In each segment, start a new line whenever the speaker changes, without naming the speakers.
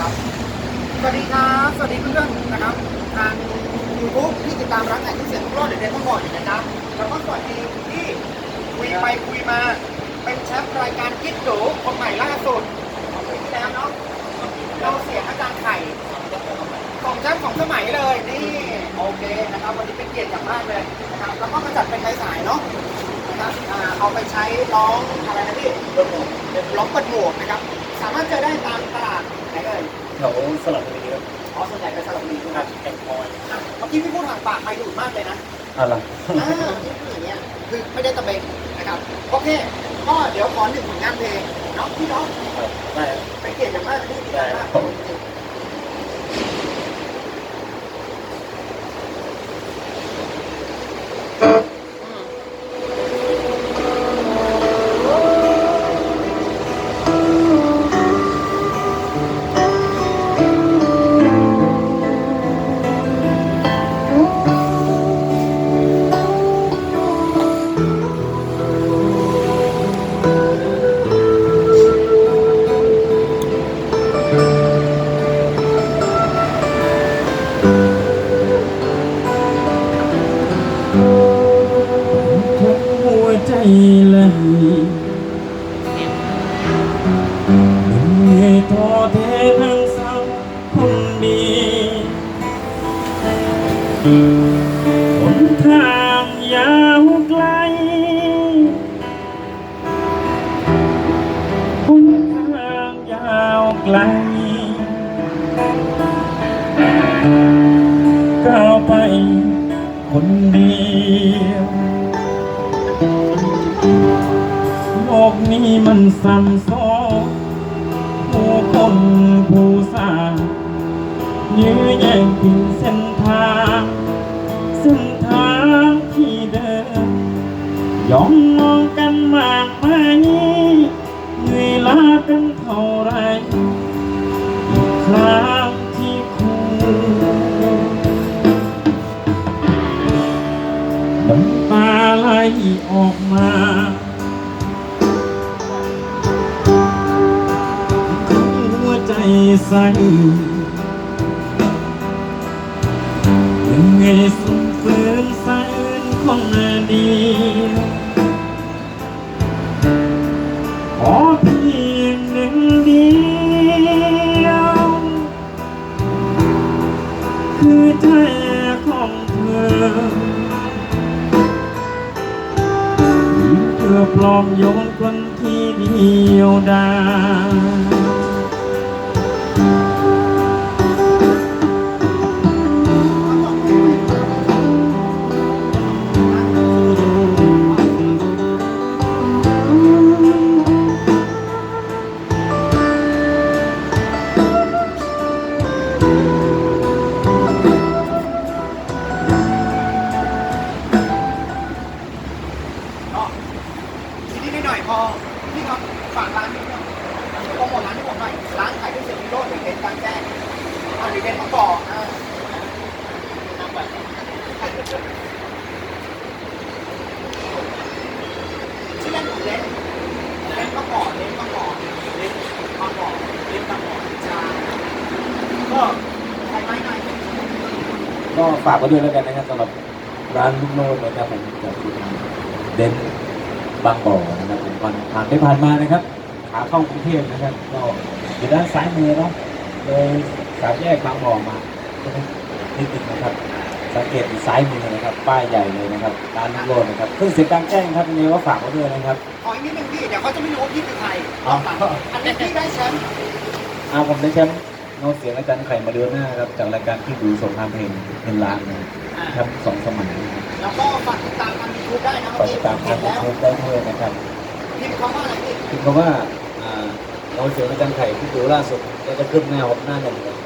นะครับสวัสดีครับสวัสดีเพื่อนๆนะครับทางยูทูบที่ติดตามร้านแต่งเครื่เสียงทุกรอบเดี๋ยวเดนต้องบอกอยู่นะครับแล้วก็สวัสดีที่คุยไปคุยมา เป็นแชมป์รายการกิ๊กโจคนใหม่ล่าสุดของปีที่แล้วเนาะเราเสียงอาจารย์ไข่สองแชมป์ของสมัยเลยนี่โอเคนะครับวันนี้เป็นเกียรติอย่างมากเลยนะครับแล้วก็มาจัดเป็นสายเนาะนะครับเอาไปใช้ร้องอะไรนะพี่ร้องเปิดหมวกนะครับ สามารถเจอได้ตามตลาดไหนเอ่ย
แถวสลับบุรีครับ
อ๋อส่วนใหญ่เป็นสลับบุรีใช่ไหม
ครับแก่งคอย
อะเมื่อกี้พี่พูดห่างปากไม่ดูดมากเลยนะ
อะไร
อ่าอย่างเงี้ยคือไม่ได้ตะเบงนะครับโอเคก็เดี๋ยวขอหนึ่งผลงานเพลงเนาะพี่เนาะ
ครับได้ครับ
เป็นเกียรติอย่างมากที่ดีมาก
ทั้ มือทอแท้ทั้งสาวคนดีหนทางยาวไกลหนทางยาวไกล ก้าวไปคนเดียว โลกนี้มันซ้ำซ้อนผู้คนผู้สายื้อแย่งกินเส้นทางเส้นทางที่เดินยอมมองกันมากมายเหนื่อยล้ากันเท่าไรอีกครั้ง ออกมาหัวใจสั่นยังไงสุดฝืนสายอื่นคนเดียขอเพียงหนึ่งเดียวคือใจ ปลอบโยนคนที่เดียวดาย
ทีนี้หน่อยๆพอพี่ครับฝากร้านนี้ด้วยโปรโมทร้านที่ผมหน่อยร้านขายเครื่งเสียงวิโรจน์หรือเป็นกลางแจ้งอ่าหรือเป็นมะกอกอ่าน้ำแบบชื่อเล่นของเล่นเล่นมะกอกเล่นมะกอกเล่นมะกอกเล่นมะกอกจ้าก็ใครไม้หน่
ก็ฝากไว้ด้วยแล้วกันนะครับสำหรับร้านลูกโน้ตนะครับผมจากที่เด่น บางบ่อนะครับผมผ่านผ่านไปผ่านมานะครับขาเข้ากรุงเทพนะครับ ก็อยู่ด้านซ้ายมือเนาะเลยสามแยกบางบ่อมานิดนึงนะครับ สังเกตอยู่ซ้ายมือนะครับ ป้ายใหญ่เลยนะครับร้านลูกโน้ตนะครับเครื่องเสียงกลางแจ้งครับยังไงว่าฝากไว้ด้วยนะครับ
ขออีกนิดนึงพี่เดี๋ยวเขาจะไม่รู้ว่าพี่คือใคร
อ๋อ
อันนี้พี่ได้แชมป์
เอาผมได้แชมป์เงาเสียงอาจารย์ไข่มาเดือนหน้าครับจากรายการที่ดูสงครามเพลงเป็นล้านนะ ครับสองสมัยนะครับ
แล้วก็ฝากติดตามทางยูทูบได้นะ
ฝากติดตามทาง
แล้ว
ยูทูบได้ด้วยนะครับ
พิมพ์คำว่าอะไรพี่
คิดว่าอ่าเราเสียงอาจารย์ไข่ที่ดูล่าสุดก็จะขึ้นหน้าหกหน้าหนึ่งเลย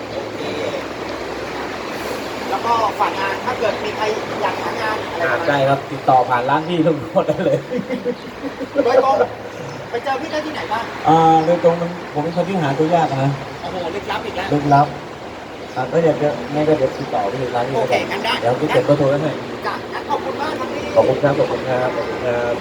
แล้วก็ฝากงานถ้าเกิดมีใครอยากหางานอะไร
อ่า
ประมาณ
ได้ครับติดต่อผ่านร้านที่ทุกคนได้เลย
โดยตรงไปเจอพี่ได้ที่ไหนบ้าง
อ่าโดยตรงมันผมเป็นคนที่หาตัวยากนะ
โอ้โหลึกลับอีกแล้ว
ลึกลับ อ่าก็อยากจะแม่ก็เดี๋ยวติดต่อไปที่ร้านนี้
โอ
แล้ว
เค
กัน
งั้นได้
เดี๋ยวพี่เก็บเบอร์โทรไว้ให้
จ้ะงั้นขอบคุณมากครับพี่
ขอบคุณครับขอบคุณครับขอบคุณครับ